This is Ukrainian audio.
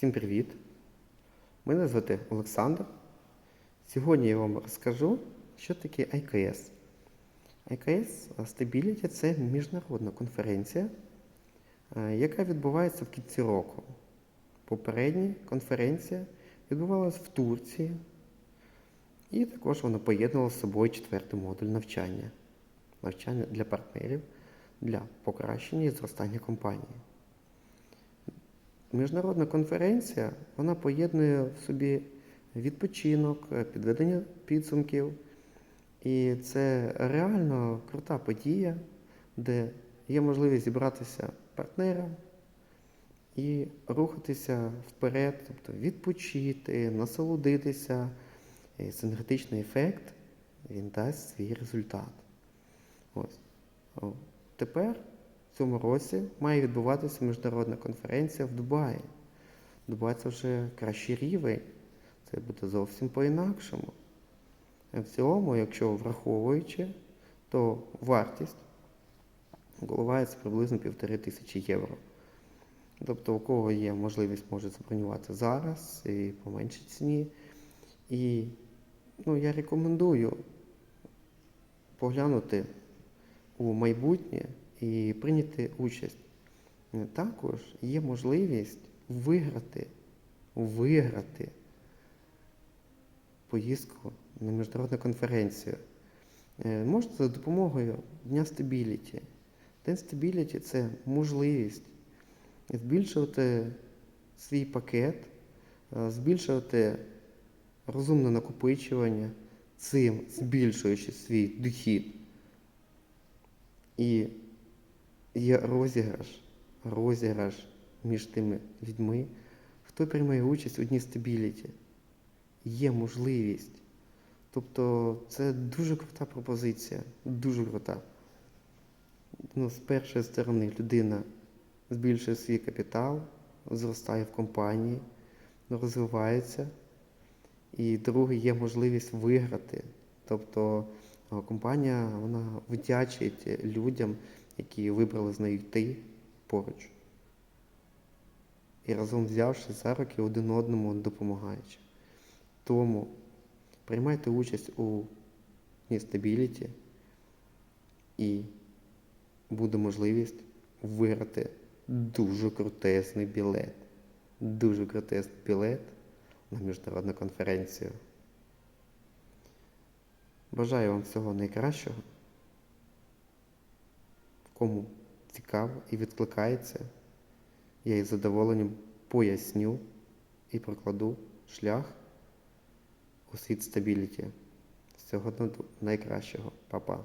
Всім привіт! Мене звати Олександр. Сьогодні я вам розкажу, що таке IKS. IKS Stability це міжнародна конференція, е, яка відбувається в кінці року. Попередня конференція відбувалася в Турції, і також вона поєднувала з собою четвертий модуль навчання. Навчання для партнерів для покращення і зростання компанії. Міжнародна конференція вона поєднує в собі відпочинок, е, підведення підсумків. І це реально крута подія, де є можливість зібратися партнерам і рухатися вперед, тобто відпочити, насолодитися. І синергетичний ефект він дасть свій результат. Ось. Тепер в цьому році має відбуватися міжнародна конференція в Дубаї. Дубай це вже кращий рівень, це буде зовсім по-інакшому. В цілому, якщо враховуючи, то вартість коливається приблизно півтори тисячі євро. Тобто, у кого є можливість, може забронювати зараз і по меншій ціні. І ну, я рекомендую поглянути у майбутнє і прийняти участь. Також є можливість виграти, виграти поїздку на міжнародну конференцію. Е, Можна за допомогою Дня стабіліті. День стабіліті це можливість збільшувати свій пакет, е, збільшувати розумне накопичування, цим збільшуючи свій дохід. І є розіграш, розіграш між тими людьми, хто приймає участь у Дні стабіліті. Є можливість. Тобто це дуже крута пропозиція, дуже крута. Ну, з першої сторони людина збільшує свій капітал, зростає в компанії, розвивається. І друге, є можливість виграти. Тобто компанія вона вдячить людям, які вибрали з нею йти поруч. І разом взявши за руки один одному допомагаючи. Тому приймайте участь у стабіліті і буде можливість виграти дуже крутесний білет. Дуже крутесний білет на міжнародну конференцію. Бажаю вам всього найкращого. Кому цікаво і відкликається, я із задоволенням поясню і прокладу шлях у світ стабіліті. Всього найкращого, Па-па.